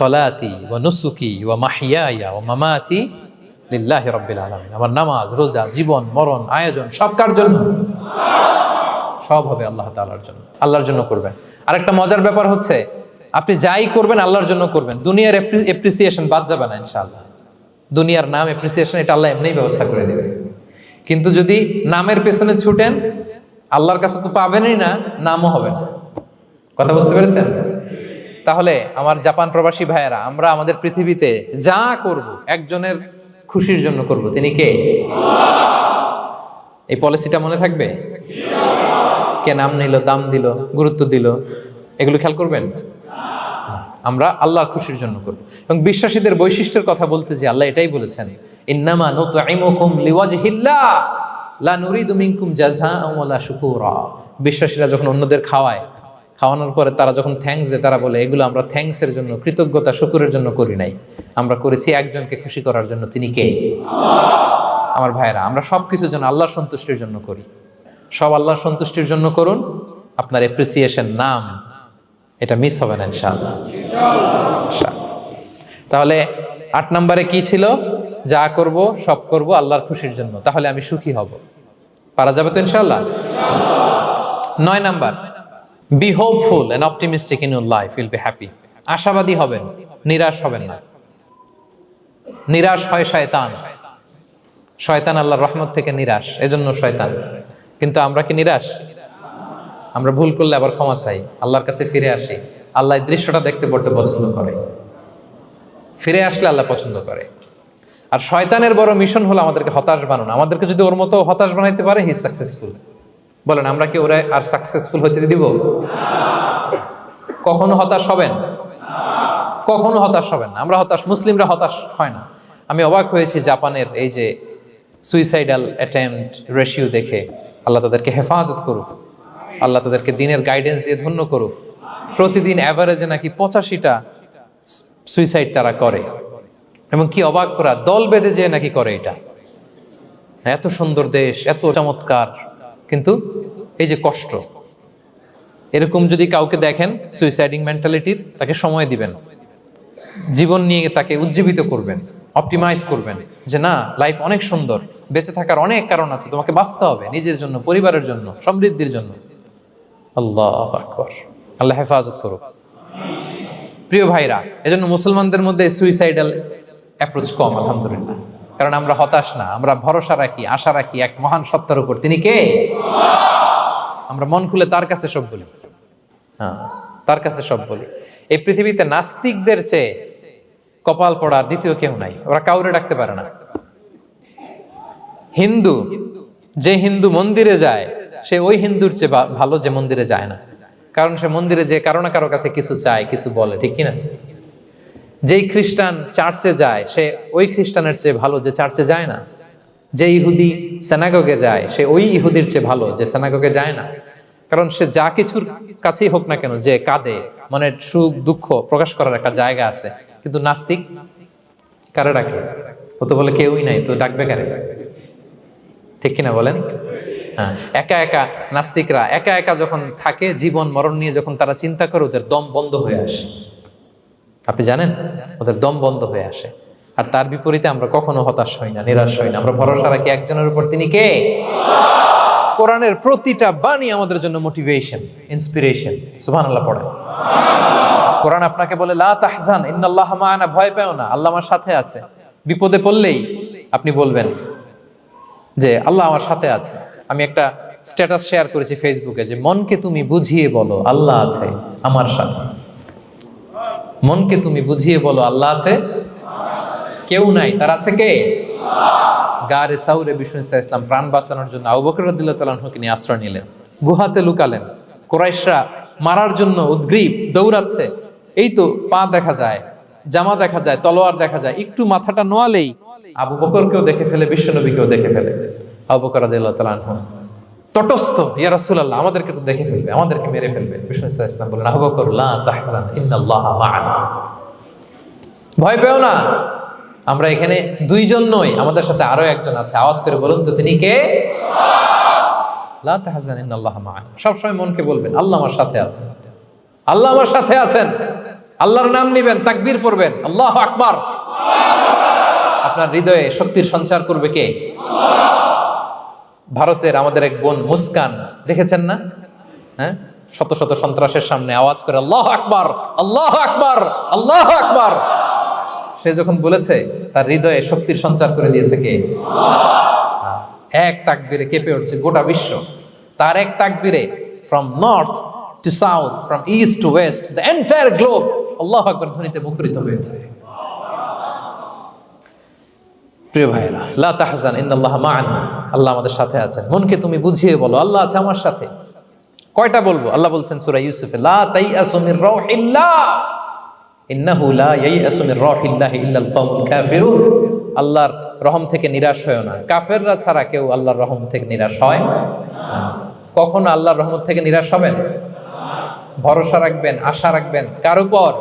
সলাতি ওয়া নুসুকি ওয়া মাহিয়ায়া ওয়া মামাতি লিল্লাহি রাব্বিল আলামিন। আমার নামাজ, রোজা, জীবন, মরণ, আয়োজন, সব কার জন্য? সব হবে আল্লাহ তাআলার জন্য, আল্লাহর জন্য করবেন। আরেকটা মজার ব্যাপার হচ্ছে, আপনি যাই করবেন, আল্লাহর জন্য করবেন। দুনিয়ার এপ্রিসিয়েশন বাদ যাবে না ইনশাআল্লাহ। দুনিয়ার নাম এপ্রিসিয়েশন এটা আল্লাহ এমনিই ব্যবস্থা করে দেবে। কিন্তু যদি নামের পেছনে ছুটেন, আল্লাহর কাছে তো পাবেনই না, নামও হবে না। কথা বুঝতে পেরেছেন? তাহলে আমার জাপান প্রবাসী ভাইয়েরা, আমরা আমাদের পৃথিবীতে যা করব, একজনের খুশির জন্য করব। তিনি কে? এই পলিসিটা মনে থাকবে? কে নাম নিল, দাম দিল, গুরুত্ব দিল, এগুলো খেয়াল করবেন? আমরা আল্লাহর খুশির জন্য করব। এবং বিশ্বাসীদের বৈশিষ্ট্যের কথা বলতে যে আল্লাহ এটাই বলেছেন, ইন্নামা নুতঈমুকুম লিওয়াজহিল্লাহ, লা নুরিদু মিনকুম জাযাআন ওয়ালা শুকুরা। বিশ্বাসীরা যখন অন্যদের খাওয়ায় খাওয়ানোর পরে তারা যখন থ্যাঙ্কস দেয়, তারা বলে, এগুলো আমরা থ্যাঙ্কসের জন্য, কৃতজ্ঞতা, শুকুরের জন্য করি নাই। আমরা করেছি একজনকে খুশি করার জন্য। তিনি কে? আমার ভাইয়েরা, আমরা সব কিছুর জন্য আল্লাহর সন্তুষ্টির জন্য করি। সব আল্লাহর সন্তুষ্টির জন্য করুন। আপনার এপ্রিসিয়েশন নাম, এটা মিস হবে না, ইনশাআল্লাহ। তাহলে আট নম্বরে কি ছিল? যা করব, সব করব, আল্লাহর খুশির জন্য। তাহলে আমি সুখী হব। পারা যাবে তো, ইনশাআল্লাহ? নয় number be hopeful and optimistic in your life will be happy আশাবাদী হবেন। নিরাশ হবেন না। নিরাশ হয় শয়তান। শয়তান আল্লাহর রহমত থেকে নিরাশ। এজন্য শয়তান। কিন্তু আমরা কি নিরাশ? আমরা ভুল করলে আবার ক্ষমা চাই। আল্লাহর কাছে ফিরে আসি। আল্লাহ দৃশ্যটা দেখতে বড্ড পছন্দ করে। ফিরে আসলে আল্লাহ পছন্দ করে। আর শয়তানের বড় মিশন হলো আমাদেরকে হতাশ বানানো। আমাদেরকে যদি ওর মতো হতাশ বানাইতে পারে হি সাকসেসফুল বলেন, আমরা কি ওরা আর সাকসেসফুল হতে দিব? কখনো হতাশ হবেন? কখনো হতাশ হবেন না। আমরা হতাশ, মুসলিমরা হতাশ হয় না। আমি অবাক হয়েছি জাপানের এই যে সুইসাইডাল অ্যাটেম্পট রেশিও দেখে। আল্লাহ তাদেরকে হেফাজত করুক। আল্লাহ তাদেরকে দিনের গাইডেন্স দিয়ে ধন্য করুক। প্রতিদিন অ্যাভারেজে নাকি পঁচাশিটা সুইসাইড তারা করে। এবং কি অবাক করা দল বেঁধে যেয়ে নাকি করে এটা। এত সুন্দর দেশ, এত চমৎকার। কিন্তু এই যে কষ্ট, এরকম যদি কাউকে দেখেন সুইসাইডিং মেন্টালিটির তাকে সময় দিবেন। জীবন নিয়ে তাকে উজ্জীবিত করবেন অপটিমাইজ করবেন যে না লাইফ অনেক সুন্দর, বেঁচে থাকার অনেক কারণ আছে, তোমাকে বাঁচতে হবে নিজের জন্য, পরিবারের জন্য, সমৃদ্ধির জন্য। আল্লাহ আকবর। আল্লাহ হেফাজত করুক। প্রিয় ভাইরা, এজন্য মুসলমানদের মধ্যে সুইসাইডাল অ্যাপ্রোচ কম, আলহামদুলিল্লাহ। কারণ আমরা হতাশ না, আমরা ভরসা রাখি, আশা রাখি এক মহান সত্তার উপর। তিনি কে? আমরা মন খুলে তার কাছে সব বলি। হ্যাঁ। তার কাছে সব বলি। এই পৃথিবীতে নাস্তিকদের চেয়ে কপাল পড়ার দ্বিতীয় কেউ নাই। ওরা কাউরে ডাকতে পারে না। হিন্দু যে হিন্দু মন্দিরে যায় সে ওই হিন্দুর চেয়ে ভালো যে মন্দিরে যায় না। কারণ সে মন্দিরে যে কারও না কারও কাছে কিছু চায় কিছু বলে ঠিক কিনা? যেই খ্রিস্টান চার্চে যায় সে ওই খ্রিস্টানের চেয়ে ভালো যে চার্চে যায় না। যে ইহুদি সেনাগগে যায়, সে ওই ইহুদির চেয়ে ভালো, যে সেনাগগে যায় না। কারণ সে যা কিছুর কাছেই হোক না কেন, যে কাঁদে মানে সুখ, দুঃখ প্রকাশ করার একটা জায়গা আছে। কিন্তু নাস্তিক কারে ডাকে? ও তো বলে কেউই নাই, তো ডাকবে কারে ঠিক কিনা বলেন? হ্যাঁ একা একা নাস্তিকরা, একা একা যখন থাকে, জীবন, মরণ নিয়ে যখন তারা চিন্তা করে, ওদের দম বন্ধ হয়ে আসে। আপনি জানেন? ওদের দম বন্ধ হয়ে আসে। আর তার বিপরীতে আমরা কখনো হতাশ হই না নিরাশ হই না। আমরা ভরসা রাখি একজনের উপর। তিনি কে? কোরআনের প্রতিটা বাণী আমাদের জন্য মোটিভেশন ইন্সপিরেশন সুবহান আল্লাহ পড়েন কোরআন আপনাকে বলে লা তাহজান ইন্নাল্লাহ ভয় পেও না। আল্লাহ আমার সাথে আছে। বিপদে পড়লেই আপনি বলবেন যে আল্লাহ আমার সাথে আছে। আমি একটা স্ট্যাটাস শেয়ার করেছি ফেসবুকে যে মনকে তুমি বুঝিয়ে বলো আল্লাহ আছে আমার সাথে। মনকে তুমি বুঝিয়ে বলো আল্লাহ আছে কেউ নাই, তার আছে কে? গারে সাউরে বিষ্ণু ইসা ইসলাম প্রাণ বাঁচানোর জন্য আবু বকর তালাহকে নিয়ে আশ্রয় নিলেন। গুহাতে লুকালেন। কোরাইশরা মারার জন্য উদ্গ্রীব দৌড়াচ্ছে। এই তো পা দেখা যায়, জামা দেখা যায়, তলোয়ার দেখা যায়, একটু মাথাটা নোয়ালেই আবু বকরকেও দেখে ফেলে, বিশ্বনবীকেও দেখে ফেলে। আবু বকর রাদিল্লাহ তালাহ তটস্থ, ইয়া রাসূলুল্লাহ, আমাদেরকে তো দেখে ফেলবে, আমাদেরকে মেরে ফেলবে। বিষ্ণু ইসা ইসলাম বলেন আবু বকর, লা তাহজান মা'ানা। ভয় পেও না। আমরা এখানে দুইজন নই, আমাদের সাথে আরও একজন আছে। আওয়াজ করে বলুন তো, তিনি কে? সবসময় মনকে বলবেন, আল্লাহ আমার সাথে আছেন। আল্লাহ আমার সাথে আছেন। আল্লাহর নাম নিবেন, তাকবীর পড়বেন। আল্লাহ আকবার। আপনার হৃদয়ে শক্তির সঞ্চার করবে কে? ভারতের আমাদের এক বোন মুস্কান, দেখেছেন না? হ্যাঁ? শত শত সন্ত্রাসের সামনে আওয়াজ করে, আল্লাহ আকবার আল্লাহ আকবার আল্লাহ আকবার। সে যখন বলেছে, তার হৃদয়ে শক্তির সঞ্চার করে দিয়েছে কে? এক তাকবিরে কেঁপে উঠছে গোটা বিশ্ব। তার এক তাকবিরে from north to south from east to west the entire globe আল্লাহ আকবর ধ্বনিতে মুখরিত হয়েছে। প্রিয় ভাইরা লা তাহজান, ইন্নাল্লাহ মা'ানা। আল্লাহ আমাদের সাথে আছেন। মনকে তুমি বুঝিয়ে বলো, আল্লাহ আছে আমার সাথে। কয়টা বলব? আল্লাহ বলছেন সূরা ইউসুফে, লা তাইয়াসু মির রাউহিল্লাহ। আল্লাহর রহম থেকে নিরাশ হয় না। কাফেররা ছাড়া কেউ আল্লাহর রহম থেকে নিরাশ হয় কখনো আল্লাহর রহমত থেকে নিরাশ হবেন? ভরসা রাখবেন, আশা রাখবেন। কার উপর?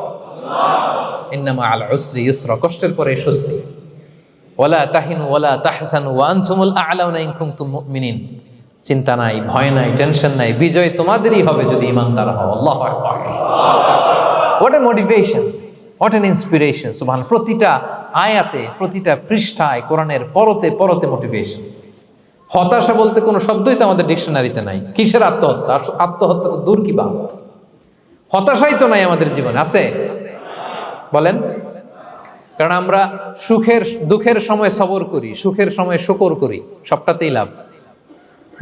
ইন্নামা আল উসরি ইউসরা, কষ্টের পরে স্বস্তি ওয়ালা তাহিনু ওয়ালা তাহসানু ওয়া আনতুমুল আ'লাউনা ইন কুনতুম মুমিনিন। চিন্তা নাই, ভয় নাই, টেনশন নাই, বিজয় তোমাদেরই হবে যদি ইমানদার হও। আল্লাহু আকবার। What a motivation what an inspiration সুবহান প্রতিটা আয়াতে প্রতিটা পৃষ্ঠায় কোরআনের পরতে পরতে মোটিভেশন হতাশা বলতে কোনো শব্দই তো আমাদের ডিকশনারিতে নাই। কিসের আত্মহত্যা? আত্মহত্যা তো দূর কি বাত? হতাশাই তো নাই আমাদের জীবনে। আছে? বলেন। কারণ আমরা সুখের, দুঃখের সময় সবর করি, সুখের সময় শুকর করি, সবটাতেই লাভ।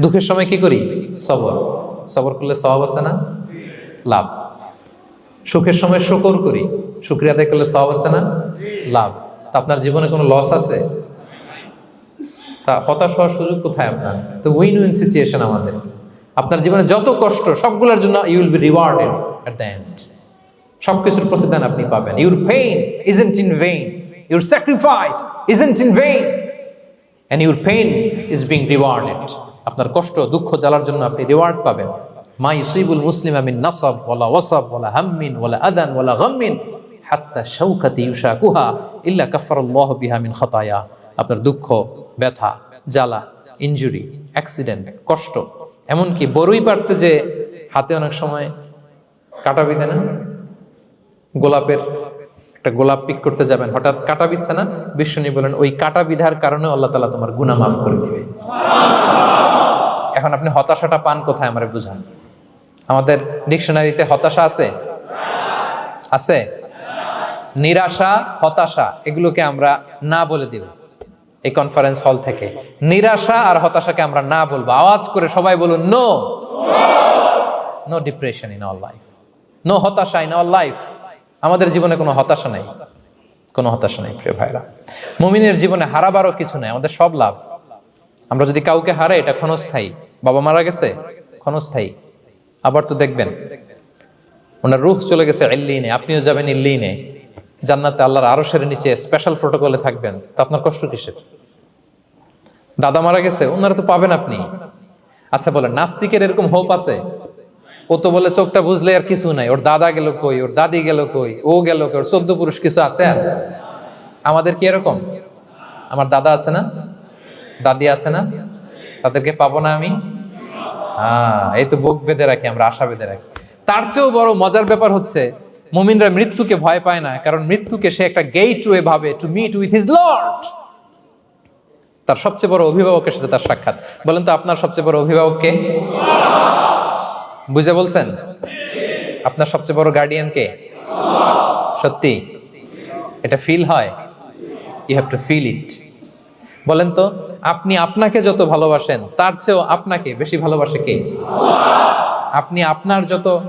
দুঃখের সময় কি করি? সবর। সবর করলে সব আছে না? লাভ। সুখের সময় শুকর করি। শুক্রিয়া আদায় করলে সব আছে না? লাভ। তা আপনার জীবনে কোনো লস আছে? তা হতাশ হওয়ার সুযোগ কোথায় আপনার? তো উইন উইন সিচুয়েশন আমাদের। আপনার জীবনে যত কষ্ট, সবগুলোর জন্য you will be rewarded at the end সবকিছুর প্রতিদান আপনি পাবেন। Your pain isn't in vain your sacrifice isn't in vain and your pain is being rewarded আপনার কষ্ট, দুঃখ, জ্বালার জন্য আপনি রিওয়ার্ড পাবেন। মা ইউসিবুল মুসলিম আমিন নাসব, ওয়ালা ওয়াসাব, ওয়ালা হাম্মিন, ওয়ালা আদান ওয়ালা গাম্মিন, হাত্তা শাউকাতি ইউশাকুহা ইল্লা কাফারাল্লাহ বিহা মিন খাতায়া। আপনার দুঃখ, ব্যথা, জ্বালা, ইনজুরি, অ্যাক্সিডেন্ট, কষ্ট, এমনকি বড়ই পারতে যে হাতে অনেক সময় কাটা বিধে না? গোলাপের একটা গোলাপ পিক করতে যাবেন, হঠাৎ কাটা বিচ্ছে না? বিষ্ণু বলেন, ওই কাটা বিধার কারণে আল্লাহ তালা তোমার গুনাহ মাফ করে দিবে। এখন আপনি হতাশাটা পান কোথায়, আমারে বুঝান। আমাদের ডিকশনারিতে হতাশা আছে? আছে? নিরাশা, হতাশা, এগুলোকে আমরা না বলে দিব এই কনফারেন্স হল থেকে। নিরাশা আর হতাশাকে আমরা না বলব। আওয়াজ করে সবাই বলুন no no depression in all life no হতাশা ইন অল লাইফ আমাদের জীবনে কোনো হতাশা নেই। কোনো হতাশা নাই, প্রিয় ভাইরা। মুমিনের জীবনে হারাবারও কিছু নেই, আমাদের সব লাভ। আমরা যদি কাউকে হারাই, এটা ক্ষণস্থায়ী। বাবা মারা গেছে, ক্ষণস্থায়ী। আবার তো দেখবেন, ওনার রুহ চলে গেছে ইল্লিনে, আপনিও যাবেন ইল্লিনে। জান্নাতে আল্লাহর আরও আরশের নিচে স্পেশাল প্রোটোকলে থাকবেন, তো আপনার কষ্ট কিসের? দাদা মারা গেছে, ওনারা তো পাবেন আপনি। আচ্ছা বলেন, নাস্তিকের এরকম হোপ আছে? ও তো বলে চোখটা বুঝলে আর কিছু নাই, ওর দাদা গেল কই, ওর দাদি গেল কই, ও গেল কই, ওর চোদ্দ পুরুষ কিছু আছে আর? আমাদের কি এরকম? আমার দাদা আছে না? দাদি আছে না? তাদেরকে পাবো না আমি? হ্যাঁ এই তো বুক বেঁধে রাখি, আমরা আশা বেঁধে রাখি। তার চেয়েও বড় মজার ব্যাপার হচ্ছে, মুমিনরা মৃত্যুকে ভয় পায় না, কারণ মৃত্যুকে সে একটা গেট ওয়ে ভাবে to meet with his lord তার সবচেয়ে বড় অভিভাবকের সাথে তার সাক্ষাৎ। বলেন তো, আপনার সবচেয়ে বড় অভিভাবক কে? বুঝে বলছেন? আপনার সবচেয়ে বড় গার্ডিয়ান কে? সত্যি? এটা ফিল হয়? You have to feel it বলেন তো আপনি আপনাকে যত ভালোবাসেন, তার চেয়েও আপনাকে বেশি ভালোবাসে কে? আপনি আপনার যত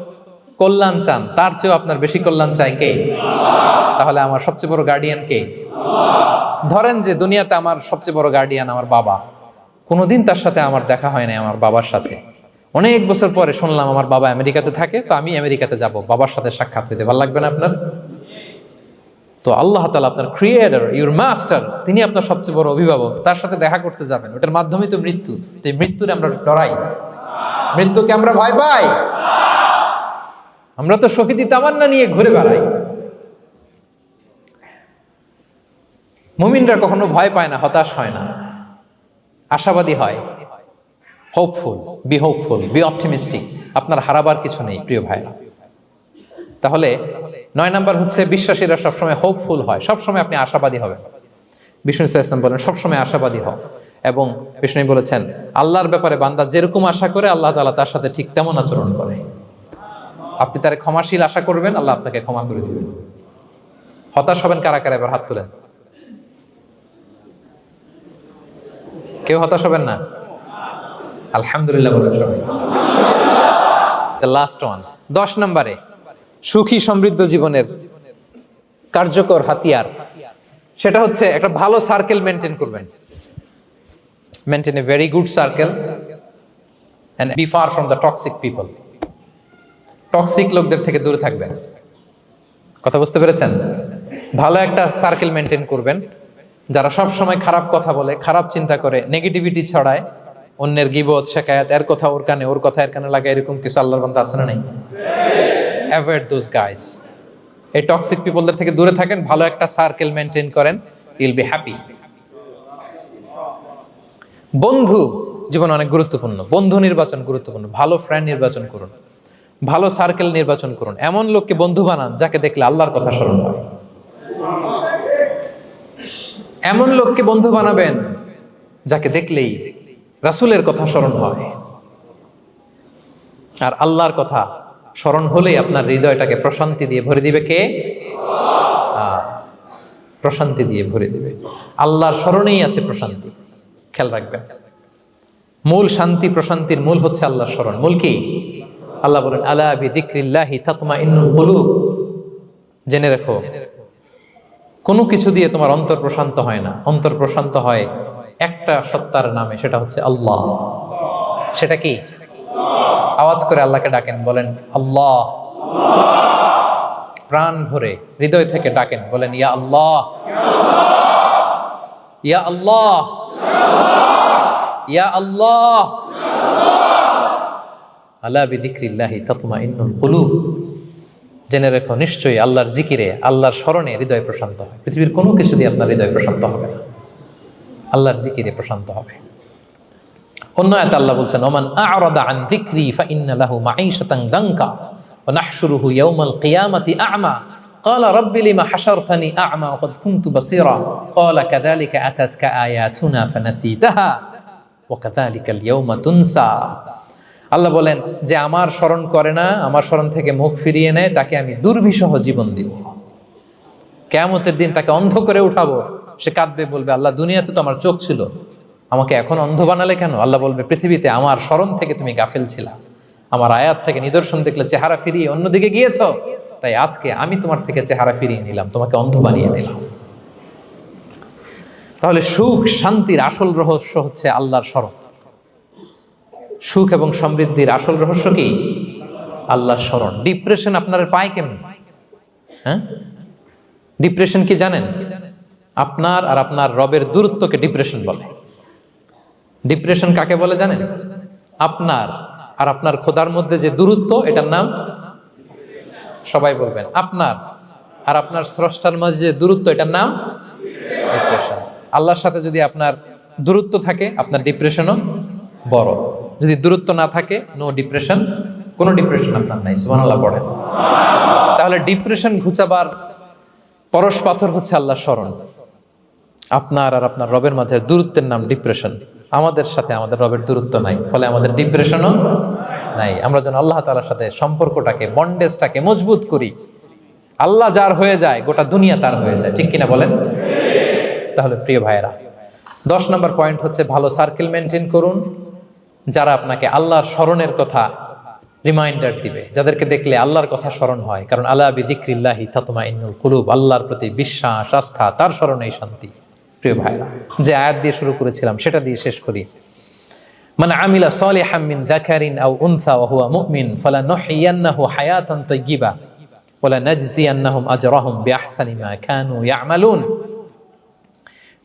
কল্যাণ চান, তার চেয়েও আপনার বেশি কল্যাণ চায় কে? তাহলে আমার সবচেয়ে বড় গার্ডিয়ান কে? ধরেন যে দুনিয়াতে আমার সবচেয়ে বড় গার্ডিয়ান আমার বাবা। কোনোদিন তার সাথে আমার দেখা হয় নাই আমার বাবার সাথে। অনেক বছর পরে শুনলাম আমার বাবা আমেরিকাতে থাকে, তো আমি আমেরিকাতে যাব, বাবার সাথে সাক্ষাৎ হইতে। ভালো লাগবে না আপনার? তো আল্লাহ তালা আপনার ক্রিয়েটার ইউর মাস্টার তিনি আপনার সবচেয়ে বড় অভিভাবক। তার সাথে দেখা করতে যাবেন। ওটার মাধ্যমে তো মৃত্যু। তো এই মৃত্যুরে আমরা ডরাই মৃত্যুকে আমরা ভয় পাই। আমরা তো শহীদি তামান্না নিয়ে ঘুরে বেড়াই। মুমিনরা কখনো ভয় পায় না, হতাশ হয় না। আশাবাদী হয়। Hopeful be hopeful be optimistic আপনার হারাবার কিছু নেই, প্রিয় ভাইরা। তাহলে নয় নাম্বার হচ্ছে বিশ্বাসীরা সবসময় হোপফুল হয়। সবসময় আপনি আশাবাদী হবেন। বিষ্ণু ইসলাম বলেন, সবসময় আশাবাদী হও। এবং বিষ্ণু বলেছেন, আল্লাহর ব্যাপারে বান্দা যেরকম আশা করে, আল্লাহ তালা তার সাথে ঠিক তেমন আচরণ করে। আপনি তার ক্ষমাশীল আশা করবেন, আল্লাহ আপনাকে ক্ষমা করে দিবেন। হতাশ হবেন কারা কারা? এবার হাত তুলেন। কেউ হতাশ হবেন না? আলহামদুলিল্লাহ বলেন সবাই। দ্য লাস্ট ওয়ান দশ নম্বরে সুখী সমৃদ্ধ জীবনের কার্যকর হাতিয়ার। সেটা হচ্ছে একটা ভালো সার্কেল মেনটেন করবেন। Maintain a very good circle and be far from the toxic people toxic লোকদের থেকে দূরে থাকবেন। কথা বুঝতে পেরেছেন? ভালো একটা সার্কেল মেনটেন করবেন, যারা সব সময় খারাপ কথা বলে, খারাপ চিন্তা করে নেগেটিভিটি ছড়ায়, অন্যের গিবত, শেখায়াত, এর কথা ওর কানে, ওর কথা এর কানে লাগে এরকম কিছু আল্লাহর বান্দা আছে না নাই? অ্যাভয়েড দোজ গাইস এই টক্সিক পিপলদের থেকে দূরে থাকেন, ভালো একটা সার্কেল মেনটেন করেন ইল বি হ্যাপি বন্ধু জীবন অনেক গুরুত্বপূর্ণ, বন্ধু নির্বাচন গুরুত্বপূর্ণ, ভালো ফ্রেন্ড নির্বাচন করুন, ভালো সার্কেল নির্বাচন করুন, এমন লোককে বন্ধু বানান যাকে দেখলে আল্লাহর কথা স্মরণ হয়। এমন লোককে বন্ধু বানাবেন যাকে দেখলেই রাসূলের কথা স্মরণ হয়। আর আল্লাহর কথা স্মরণ হলেই আপনার হৃদয়টাকে প্রশান্তি দিয়ে ভরে দিবে কে? প্রশান্তি দিয়ে ভরে দিবে। আল্লাহর স্মরণেই আছে প্রশান্তি। খেয়াল রাখবেন। মূল শান্তি, প্রশান্তির মূল হচ্ছে আল্লাহর স্মরণ। মূল কি? আল্লাহ বলেন, আলা বি যিকরিল্লাহি তাতমাইন্নুল কুলুব। জেনে রেখো, কোনো কিছু দিয়ে তোমার অন্তর প্রশান্ত হয় না। অন্তর প্রশান্ত হয় একটা সত্তার নামে, সেটা হচ্ছে আল্লাহ। সেটা কি? আওয়াজ করে আল্লাহকে ডাকেন, বলেন, আল্লাহ। প্রাণ ভরে হৃদয় থেকে ডাকেন, বলেন, ইয়া আল্লাহ। ইয়া আল্লাহ। ইয়া আল্লাহ। আল্লাহ বিদিক্রিল্লাহি তাতমা ইন্নুল কুলুব। জেনে রেখো, নিশ্চয়ই আল্লাহর জিকিরে, আল্লাহর স্মরণে হৃদয় প্রশান্ত হয়। পৃথিবীর কোনো কিছু দিয়ে আপনার হৃদয় প্রশান্ত হবে না। আল্লাহর জিকিরে প্রশান্ত হবে। অন্য আয়াতে আল্লাহ বলছেন ওমান আ'রাদা আন যিকরি ফাইন্না লাহু মাঈশাতান দাঙ্কা ওয়া নাহশুরুহু ইয়াওমাল কিয়ামাতি আ'মা قال رب لما حشرتني أعمى وقد كنت بصيرا قال كذلك أتتك آياتنا فنسيتها وكذلك اليوم تنسى আল্লাহ বলেন যে আমার স্মরণ করে না আমার স্মরণ থেকে মুখ ফিরিয়ে নেয় তাকে আমি দুর্বিষহ জীবন দিব কেয়ামতের দিন তাকে অন্ধ করে উঠাবো সে কাঁদবে বলবে আল্লাহ দুনিয়াতে তো আমার চোখ ছিল আমাকে এখন অন্ধ বানালে কেন? আল্লাহ বলবে, পৃথিবীতে আমার স্মরণ থেকে তুমি গাফেল ছিলা। আমার আয়াত থেকে নিদর্শন দেখলে চেহারা ফিরিয়ে অন্যদিকে গিয়েছ। তাই আজকে আমি তোমার থেকে চেহারা ফিরিয়ে নিলাম, তোমাকে অন্ধ বানিয়ে দিলাম। তাহলে সুখ, শান্তির আসল রহস্য হচ্ছে আল্লাহর স্মরণ। সুখ এবং সমৃদ্ধির আসল রহস্য কি? আল্লাহর স্মরণ। ডিপ্রেশন আপনার পায় কেমন? হ্যাঁ? ডিপ্রেশন কি জানেন? আপনার আর আপনার রবের দূরত্বকে ডিপ্রেশন বলে। ডিপ্রেশন কাকে বলে জানেন? আপনার। আর আপনার খোদার মধ্যে যে দূরত্ব, এটার নাম সবাই বলবেন, আপনার। আর আপনার স্রষ্টার মাঝে যে দূরত্ব, এটার নাম ডিপ্রেশন আল্লাহর সাথে যদি আপনার দূরত্ব থাকে, আপনার ডিপ্রেশনও বড়। যদি দূরত্ব না থাকে নো ডিপ্রেশন কোনো ডিপ্রেশন আপনার নাই। সুবহানাল্লাহ পড়েন। তাহলে ডিপ্রেশন ঘুচাবার পরশ পাথর হচ্ছে আল্লাহ স্মরণ। আপনার আর আপনার রবের মাঝে দূরত্বের নাম ডিপ্রেশন আমাদের সাথে আমাদের রবের দূরত্ব নাই, ফলে আমাদের ডিপ্রেশনও নাই। আমরা যেন আল্লাহ তালার সাথে সম্পর্কটাকে বন্ডেজটাকে মজবুত করি। আল্লাহ যার হয়ে যায়, গোটা দুনিয়া তার হয়ে যায়। ঠিক কিনা বলেন? তাহলে প্রিয় ভাইয়েরা, দশ নম্বর পয়েন্ট হচ্ছে ভালো সার্কেল মেনটেন করুন, যারা আপনাকে আল্লাহর স্মরণের কথা রিমাইন্ডার দিবে। যাদেরকে দেখলে আল্লাহর কথা স্মরণ হয়, কারণ আল্লাহ বিদিক্রিল্লাহি তাতমা ইন্নুল কুলুব, আল্লাহর প্রতি বিশ্বাস, আস্থা, তার স্মরণেই শান্তি। প্রিয় ভাইরা, যে আয়াত দিয়ে শুরু করেছিলাম, সেটা দিয়ে শেষ করি। মানে আমিলা সালিহাম মিন যাকারিন আও উনসা ওয়া হুয়া মুমিন ফালানুহইয়ান্নাহু হায়াতান তাইয়্যিবা, ওয়ালা নাজজিয়ান্নাহুম আজরাহুম বিআহসানি মা কানু ইয়ামালুন।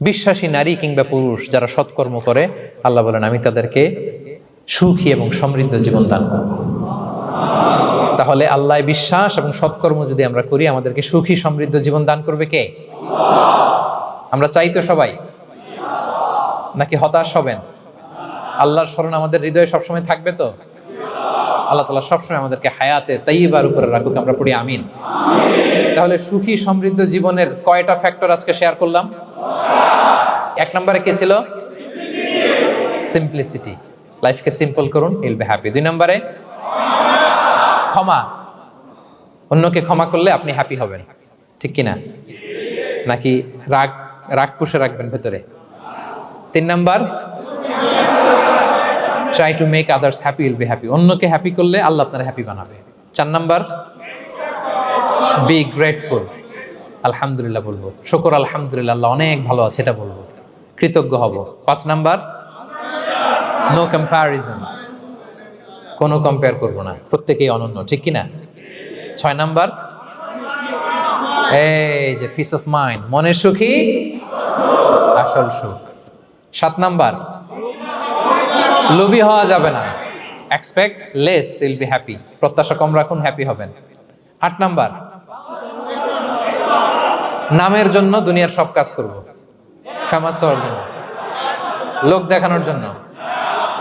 বিশ্বাসী নারী কিংবা পুরুষ যারা সৎকর্ম করে, আল্লাহ বলেন, আমি তাদেরকে সুখী এবং সমৃদ্ধ জীবন দান করব। তাহলে আল্লাহ বিশ্বাস এবং সৎকর্ম যদি আমরা করি, আমাদেরকে সুখী, সমৃদ্ধ জীবন দান করবে কে? আমরা চাই তো সবাই। নাকি হতাশ হবেন? আল্লাহর স্মরণ আমাদের হৃদয়ে সবসময় থাকবে তো? আল্লাহ তালা সবসময় আমাদেরকে হায়াতে তাইবার উপরে রাখুক, আমরা পড়ি আমিন। তাহলে সুখী সমৃদ্ধ জীবনের কয়টা ফ্যাক্টর আজকে শেয়ার করলাম? এক নম্বরে কে ছিল? সিম্পলিসিটি লাইফকে সিম্পল করুন ইল বি হ্যাপি দুই নম্বরে? ক্ষমা। অন্যকে ক্ষমা করলে আপনি হ্যাপি হবেন। ঠিক কি না নাকি রাগ রাগ পুষে রাখবেন ভেতরে। তিন number try to make others happy will be happy অন্যকে হ্যাপি করলে আল্লাহ আপনার হ্যাপি বানাবে। চার নাম্বার বি গ্রেটফুল আলহামদুলিল্লাহ বলব। শুকর, আলহামদুলিল্লাহ, আল্লাহ অনেক ভালো আছে, এটা বলব। কৃতজ্ঞ হব। পাঁচ নাম্বার নো কম্প্যারিজন কোনো কম্পেয়ার করব না। প্রত্যেকেই অনন্য, ঠিক কি না ছয় নাম্বার, এই যে পিস অফ মাইন্ড মনের সুখী আসল সুখ। সাত নাম্বার, লোভী হওয়া যাবে না। Expect less will be happy প্রত্যাশা কম রাখুন হ্যাপি হবেন। আট নাম্বার, নামের জন্য দুনিয়ার সব কাজ করব। ফেমাস হওয়ার জন্য। লোক দেখানোর জন্য।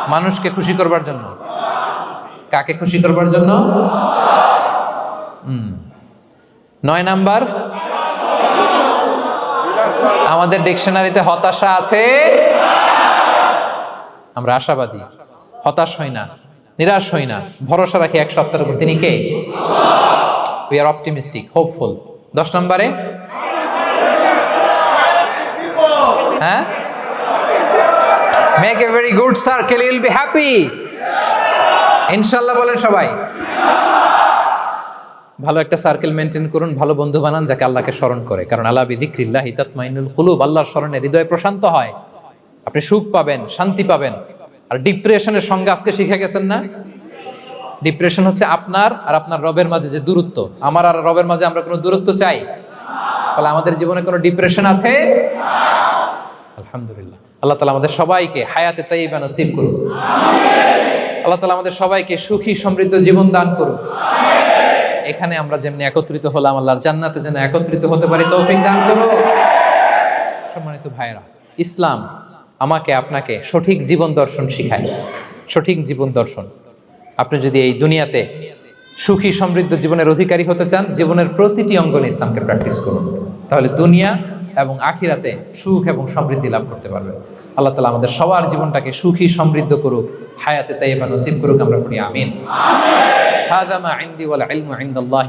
মানুষকে খুশি করবার জন্য। কাকে খুশি করবার জন্য? নয় নাম্বার আমাদের ডিকশনারিতে হতাশা আছে? আমরা আশাবাদী। হতাশ হই না, নিরাশ হই না। ভরসা রাখি এক সপ্তাহের উপর। তিনি কে? উই আর অপটিমিস্টিক হোপফুল দশ নম্বরে? হ্যাঁ? Make a very good circle you'll be happy ইনশাল্লাহ বলেন সবাই। ভালো একটা সার্কেল মেনটেন করুন, ভালো বন্ধু বানান, যাকে আল্লাহকে স্মরণ করে। কারণ আল্লাহ বিধিক্রিল্লাহ হিতাতমাইনুল কুলুব, আল্লাহর স্মরণে হৃদয় প্রশান্ত হয়। আপনি সুখ পাবেন, শান্তি পাবেন। আর ডিপ্রেশনের সঙ্গে আজকে শিখে গেছেন না? ডিপ্রেশন হচ্ছে আপনার আর আপনার রবের মাঝে যে দূরত্ব। আমার আর রবের মাঝে আমরা কোনো দূরত্ব চাই? তাহলে আমাদের জীবনে কোনো ডিপ্রেশন আছে? আলহামদুলিল্লাহ। আল্লাহ তালা আমাদের সবাইকে হায়াতে তাইবা নসিব করুন আল্লাহ তালা আমাদের সবাইকে সুখী, সমৃদ্ধ জীবন দান করুন এখানে আমরা যেমনি একত্রিত হলাম, আল্লাহর জান্নাতে যেন একত্রিত হতে পারি, তৌফিক দান করো সম্মানিত ভাইরা ইসলাম আমাকে আপনাকে সঠিক জীবন দর্শন শিখায়। সঠিক জীবন দর্শন। আপনি যদি এই দুনিয়াতে সুখী, সমৃদ্ধ জীবনের অধিকারী হতে চান, জীবনের প্রতিটি অঙ্গনে ইসলামকে প্র্যাকটিস করুন। তাহলে দুনিয়া এবং আখিরাতে সুখ এবং সমৃদ্ধি লাভ করতে পারবেন। আল্লাহ তালা আমাদের সবার জীবনটাকে সুখী, সমৃদ্ধ করুক, হায়াতে তাই নসিব করুক, আমরা করি আমিন। هذا ما عندي والعلم عند الله